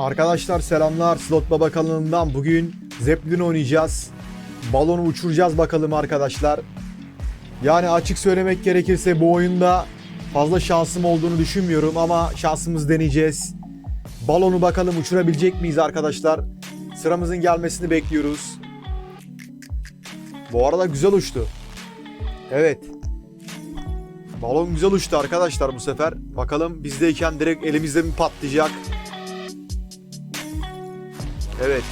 Arkadaşlar selamlar Slot Baba kanalından bugün Zeppelin oynayacağız. Balonu uçuracağız bakalım arkadaşlar. Yani açık söylemek gerekirse bu oyunda fazla şansım olduğunu düşünmüyorum ama şansımız deneyeceğiz. Balonu bakalım uçurabilecek miyiz arkadaşlar? Sıramızın gelmesini bekliyoruz. Bu arada güzel uçtu. Evet. Balon güzel uçtu arkadaşlar bu sefer. Bakalım bizdeyken direkt elimizde mi patlayacak? Evet.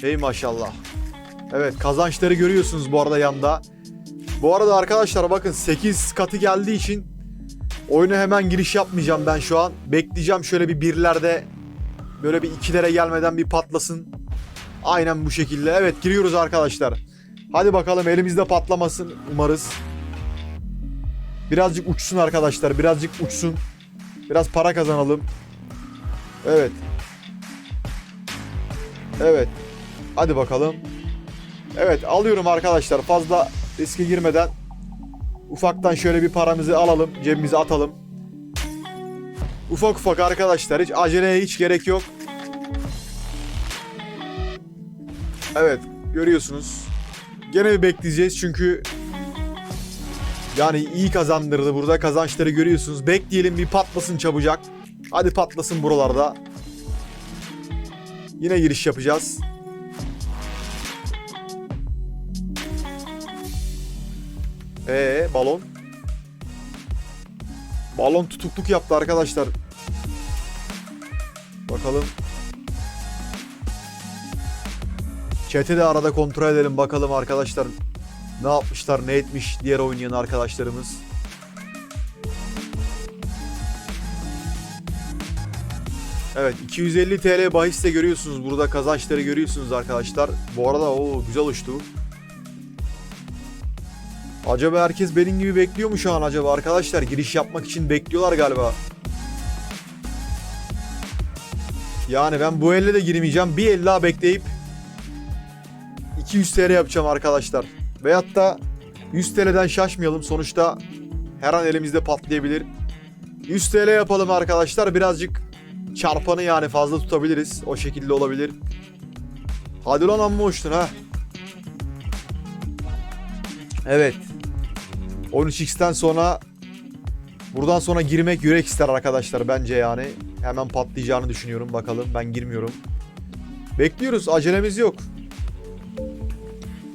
Hey maşallah. Evet kazançları görüyorsunuz bu arada yanda. Bu arada arkadaşlar bakın 8 katı geldiği için oyuna hemen giriş yapmayacağım ben şu an. Bekleyeceğim şöyle bir birlerde böyle bir ikilere gelmeden bir patlasın. Aynen bu şekilde. Evet giriyoruz arkadaşlar. Hadi bakalım elimizde patlamasın umarız. Birazcık uçsun arkadaşlar. Birazcık uçsun. Biraz para kazanalım. Evet. Evet. Hadi bakalım. Evet alıyorum arkadaşlar. Fazla riske girmeden ufaktan şöyle bir paramızı alalım. Cebimize atalım. Ufak ufak arkadaşlar. Hiç aceleye hiç gerek yok. Evet. Görüyorsunuz. Gene bir bekleyeceğiz çünkü yani iyi kazandırdı burada. Kazançları görüyorsunuz. Bekleyelim bir patlasın çabucak. Hadi patlasın buralarda. Yine giriş yapacağız. Ee balon. Balon tutukluk yaptı arkadaşlar. Bakalım. Chat'i de arada kontrol edelim bakalım arkadaşlar. Ne yapmışlar, ne etmiş diğer oynayan arkadaşlarımız. Evet 250 TL bahiste görüyorsunuz. Burada kazançları görüyorsunuz arkadaşlar. Bu arada o güzel uçtu. Acaba herkes benim gibi bekliyor mu şu an acaba arkadaşlar? Giriş yapmak için bekliyorlar galiba. Yani ben bu elle de girmeyeceğim. Bir el daha bekleyip 200 TL yapacağım arkadaşlar. Veyahut da 100 TL'den şaşmayalım. Sonuçta her an elimizde patlayabilir. 100 TL yapalım arkadaşlar. Birazcık çarpanı yani fazla tutabiliriz. O şekilde olabilir. Hadi lan amma uçtun ha. Evet. 13x'ten sonra buradan sonra girmek yürek ister arkadaşlar bence yani. Hemen patlayacağını düşünüyorum. Bakalım ben girmiyorum. Bekliyoruz. Acelemiz yok.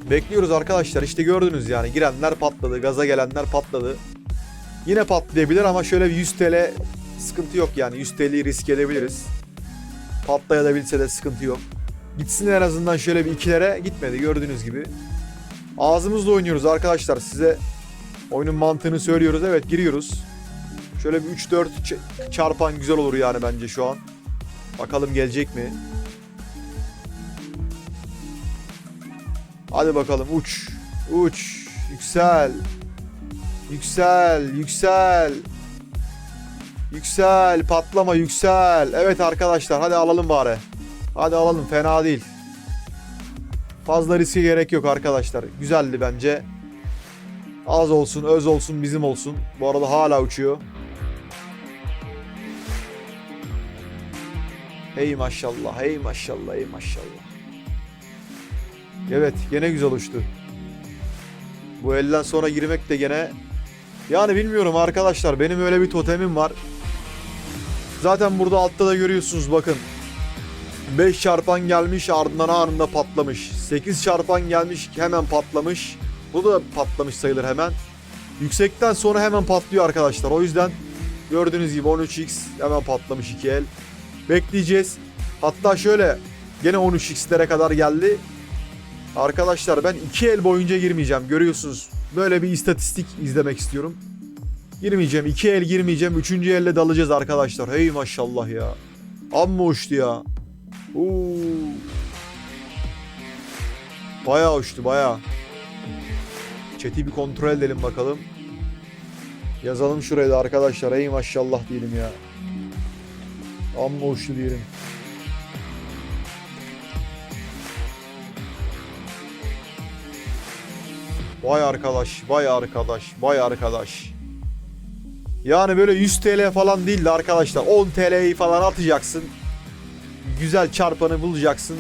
Bekliyoruz arkadaşlar. İşte gördünüz yani. Girenler patladı. Gaza gelenler patladı. Yine patlayabilir ama şöyle bir 100 TL sıkıntı yok yani. 100 TL'yi risk edebiliriz. Patlayabilse de sıkıntı yok. Gitsin en azından şöyle bir ikilere gitmedi gördüğünüz gibi. Ağzımızla oynuyoruz arkadaşlar. Size oyunun mantığını söylüyoruz. Evet giriyoruz. Şöyle bir 3-4 ç- çarpan güzel olur yani bence şu an. Bakalım gelecek mi? Hadi bakalım uç. Uç. Yüksel. Yüksel. Yüksel. Yüksel. Patlama yüksel. Evet arkadaşlar hadi alalım bari. Hadi alalım fena değil. Fazla riske gerek yok arkadaşlar. Güzeldi bence. Az olsun, öz olsun, bizim olsun. Bu arada hala uçuyor. Hey maşallah, hey maşallah, hey maşallah. Evet, gene güzel uçtu. Bu elden sonra girmek de gene... Yani bilmiyorum arkadaşlar, benim öyle bir totemim var. Zaten burada altta da görüyorsunuz bakın. 5 çarpan gelmiş ardından anında patlamış. 8 çarpan gelmiş hemen patlamış. Bu da patlamış sayılır hemen. Yüksekten sonra hemen patlıyor arkadaşlar. O yüzden gördüğünüz gibi 13x hemen patlamış 2 el. Bekleyeceğiz. Hatta şöyle gene 13x'lere kadar geldi. Arkadaşlar ben 2 el boyunca girmeyeceğim. Görüyorsunuz. Böyle bir istatistik izlemek istiyorum. Girmeyeceğim. 2 el girmeyeceğim. 3. elle dalacağız arkadaşlar. Hey maşallah ya. Amma uçtu ya. Oo. Bayağı uçtu bayağı. Chat'i bir kontrol edelim bakalım. Yazalım şuraya da arkadaşlar. Ey maşallah diyelim ya. Amma uçtu diyelim. Vay arkadaş, vay arkadaş, vay arkadaş. Yani böyle 100 TL falan değil de arkadaşlar 10 TL'yi falan atacaksın. güzel çarpanı bulacaksın.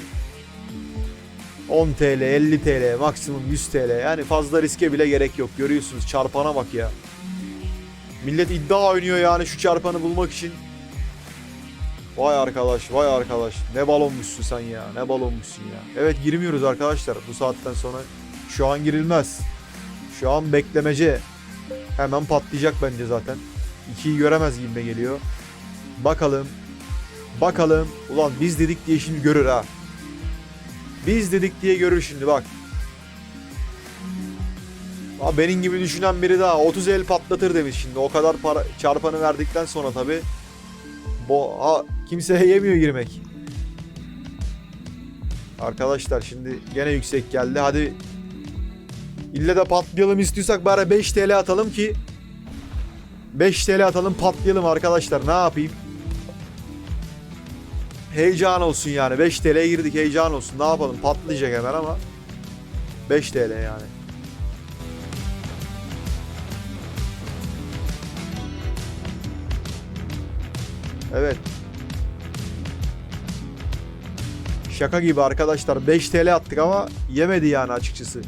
10 TL, 50 TL, maksimum 100 TL. Yani fazla riske bile gerek yok. Görüyorsunuz çarpana bak ya. Millet iddia oynuyor yani şu çarpanı bulmak için. Vay arkadaş, vay arkadaş. Ne balonmuşsun sen ya, ne balonmuşsun ya. Evet girmiyoruz arkadaşlar bu saatten sonra. Şu an girilmez. Şu an beklemece. Hemen patlayacak bence zaten. İkiyi göremez gibi geliyor. Bakalım. Bakalım. Ulan biz dedik diye şimdi görür ha. Biz dedik diye görür şimdi bak. Aa, benim gibi düşünen biri daha 30 el patlatır demiş şimdi. O kadar para çarpanı verdikten sonra tabi. Bo ha, kimseye yemiyor girmek. Arkadaşlar şimdi gene yüksek geldi. Hadi ille de patlayalım istiyorsak bari 5 TL atalım ki 5 TL atalım patlayalım arkadaşlar. Ne yapayım? Heyecan olsun yani. 5 TL'ye girdik heyecan olsun. Ne yapalım? Patlayacak hemen ama 5 TL yani. Evet. Şaka gibi arkadaşlar. 5 TL attık ama yemedi yani açıkçası.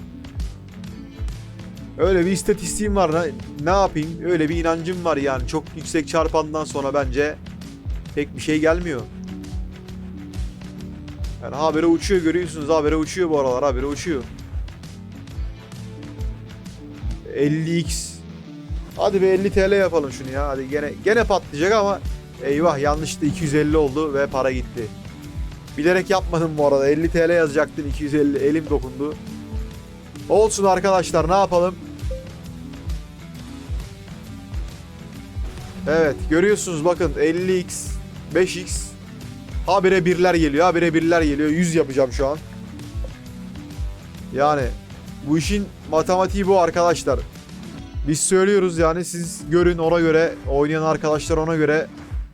Öyle bir istatistiğim var. Ne, ne yapayım? Öyle bir inancım var yani. Çok yüksek çarpandan sonra bence pek bir şey gelmiyor. Yani habere uçuyor görüyorsunuz. Habere uçuyor bu aralar. Habere uçuyor. 50x. Hadi bir 50 TL yapalım şunu ya. Hadi gene gene patlayacak ama eyvah yanlıştı 250 oldu ve para gitti. Bilerek yapmadım bu arada. 50 TL yazacaktım 250 elim dokundu. Olsun arkadaşlar ne yapalım? Evet görüyorsunuz bakın 50x 5x habire birler geliyor habire birler geliyor 100 yapacağım şu an. Yani bu işin matematiği bu arkadaşlar. Biz söylüyoruz yani siz görün ona göre oynayan arkadaşlar ona göre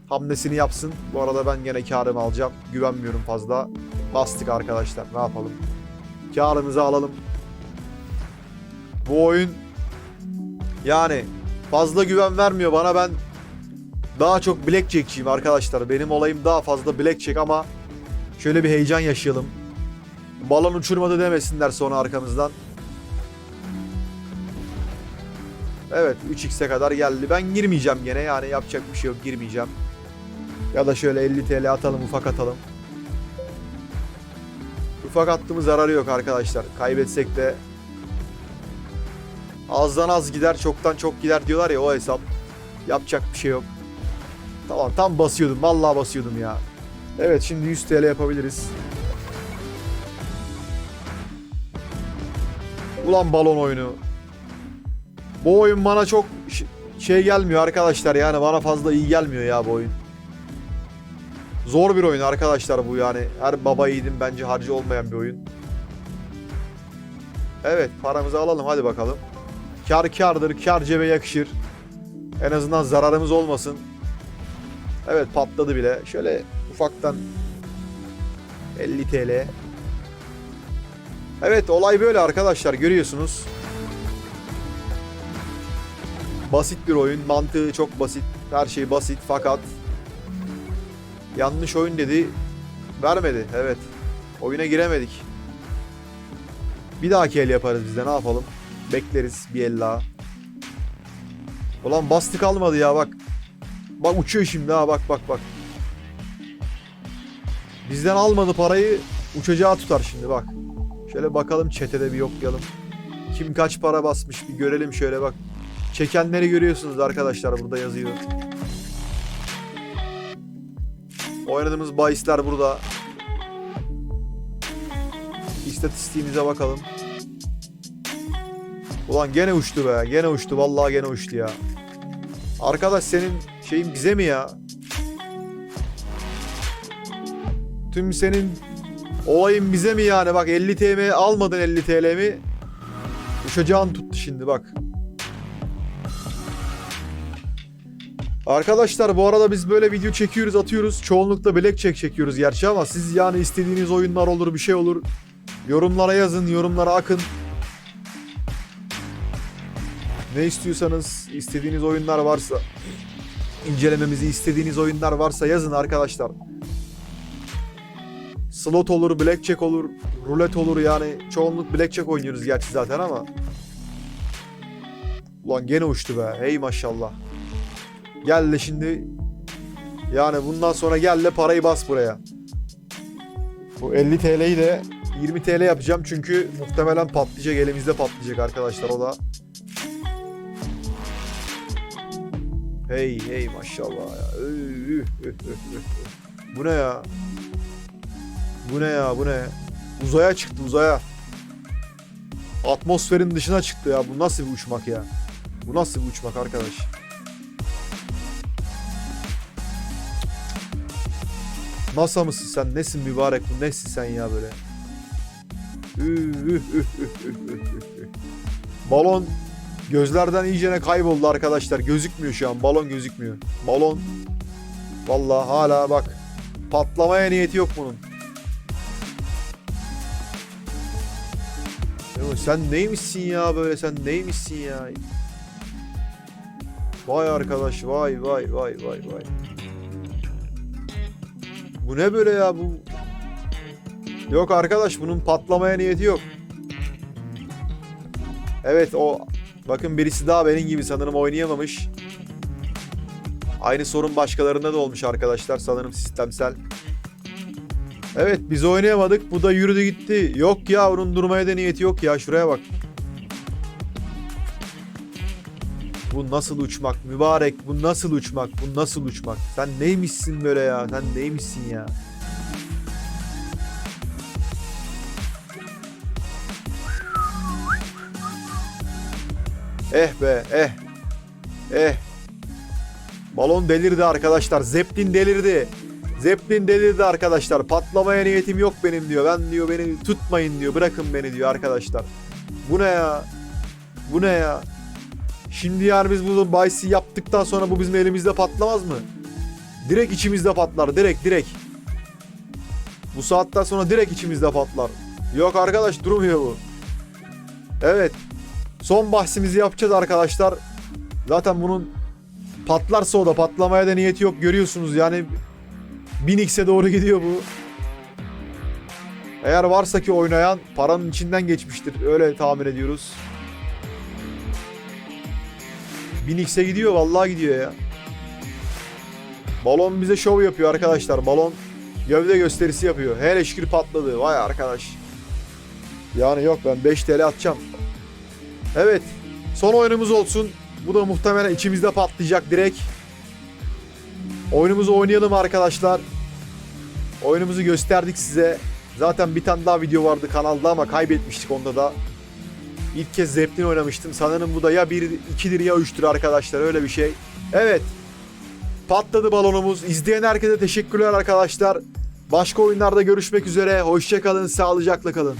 hamlesini yapsın. Bu arada ben gene karımı alacağım. Güvenmiyorum fazla. Bastık arkadaşlar ne yapalım. Karımızı alalım. Bu oyun yani fazla güven vermiyor bana ben daha çok blackjackçiyim arkadaşlar. Benim olayım daha fazla blackjack ama şöyle bir heyecan yaşayalım. Balon uçurmadı demesinler sonra arkamızdan. Evet 3x'e kadar geldi. Ben girmeyeceğim gene yani yapacak bir şey yok girmeyeceğim. Ya da şöyle 50 TL atalım ufak atalım. Ufak attığımız zararı yok arkadaşlar. Kaybetsek de azdan az gider çoktan çok gider diyorlar ya o hesap. Yapacak bir şey yok. Tamam tam basıyordum. Vallahi basıyordum ya. Evet şimdi 100 TL yapabiliriz. Ulan balon oyunu. Bu oyun bana çok şey gelmiyor arkadaşlar yani bana fazla iyi gelmiyor ya bu oyun. Zor bir oyun arkadaşlar bu yani. Her baba yiğidin bence harcı olmayan bir oyun. Evet paramızı alalım hadi bakalım. Kar kardır, kar cebe yakışır. En azından zararımız olmasın. Evet patladı bile. Şöyle ufaktan 50 TL. Evet olay böyle arkadaşlar görüyorsunuz. Basit bir oyun. Mantığı çok basit. Her şey basit fakat yanlış oyun dedi. Vermedi. Evet. Oyuna giremedik. Bir dahaki el yaparız biz de ne yapalım. Bekleriz bir el daha. Ulan bastık almadı ya bak. Bak uçuyor şimdi ha bak bak bak. Bizden almadı parayı uçacağı tutar şimdi bak. Şöyle bakalım çetede bir yoklayalım. Kim kaç para basmış bir görelim şöyle bak. Çekenleri görüyorsunuz arkadaşlar burada yazıyor. Oynadığımız bahisler burada. İstatistiğimize bakalım. Ulan gene uçtu be. Gene uçtu. Vallahi gene uçtu ya. Arkadaş senin şeyin bize mi ya? Tüm senin olayın bize mi yani? Bak 50 TL almadın 50 TL mi? Uçacağın tuttu şimdi bak. Arkadaşlar bu arada biz böyle video çekiyoruz atıyoruz. Çoğunlukla blackjack çekiyoruz gerçi ama siz yani istediğiniz oyunlar olur bir şey olur. Yorumlara yazın yorumlara akın. Ne istiyorsanız istediğiniz oyunlar varsa incelememizi istediğiniz oyunlar varsa yazın arkadaşlar. slot olur, blackjack olur, rulet olur yani. Çoğunluk blackjack oynuyoruz gerçi zaten ama. Ulan gene uçtu be. Hey maşallah. Gel de şimdi yani bundan sonra gel de parayı bas buraya. Bu 50 TL'yi de 20 TL yapacağım çünkü muhtemelen patlayacak elimizde patlayacak arkadaşlar o da. Hey hey maşallah ya. Bu ne ya? Bu ne ya bu ne? Uzaya çıktı uzaya. Atmosferin dışına çıktı ya. Bu nasıl bir uçmak ya? Bu nasıl bir uçmak arkadaş? NASA mısın sen? Nesin mübarek bu? Nesin sen ya böyle? Balon gözlerden iyicene kayboldu arkadaşlar. Gözükmüyor şu an. Balon gözükmüyor. Balon Vallahi hala bak patlamaya niyeti yok bunun. Ya sen neymişsin ya böyle sen neymişsin ya? Vay arkadaş vay vay vay vay vay. Bu ne böyle ya bu? Yok arkadaş bunun patlamaya niyeti yok. Evet o bakın birisi daha benim gibi sanırım oynayamamış. Aynı sorun başkalarında da olmuş arkadaşlar sanırım sistemsel. Evet biz oynayamadık. Bu da yürüdü gitti. Yok ya onun durmaya da niyeti yok ya. Şuraya bak. Bu nasıl uçmak mübarek? Bu nasıl uçmak? Bu nasıl uçmak? Sen neymişsin böyle ya? Sen neymişsin ya? Eh be eh. Eh. Balon delirdi arkadaşlar. Zeppelin delirdi. Zeppelin delirdi arkadaşlar. Patlamaya niyetim yok benim diyor. Ben diyor beni tutmayın diyor. Bırakın beni diyor arkadaşlar. Bu ne ya? Bu ne ya? Şimdi yani biz bunu bahsi yaptıktan sonra bu bizim elimizde patlamaz mı? Direkt içimizde patlar. Direkt direkt. Bu saatten sonra direkt içimizde patlar. Yok arkadaş durmuyor bu. Evet. Son bahsimizi yapacağız arkadaşlar. Zaten bunun patlarsa o da patlamaya da niyeti yok görüyorsunuz yani 1000x'e doğru gidiyor bu. Eğer varsa ki oynayan paranın içinden geçmiştir. Öyle tahmin ediyoruz. 1000x'e gidiyor vallahi gidiyor ya. Balon bize şov yapıyor arkadaşlar. Balon gövde gösterisi yapıyor. Her şükür patladı. Vay arkadaş. Yani yok ben 5 TL atacağım. Evet. Son oyunumuz olsun. Bu da muhtemelen içimizde patlayacak direkt. Oyunumuzu oynayalım arkadaşlar. Oyunumuzu gösterdik size. Zaten bir tane daha video vardı kanalda ama kaybetmiştik onda da. İlk kez Zeppelin oynamıştım. Sanırım bu da ya 1 2'dir ya 3'tür arkadaşlar öyle bir şey. Evet. Patladı balonumuz. İzleyen herkese teşekkürler arkadaşlar. Başka oyunlarda görüşmek üzere. Hoşçakalın, sağlıcakla kalın.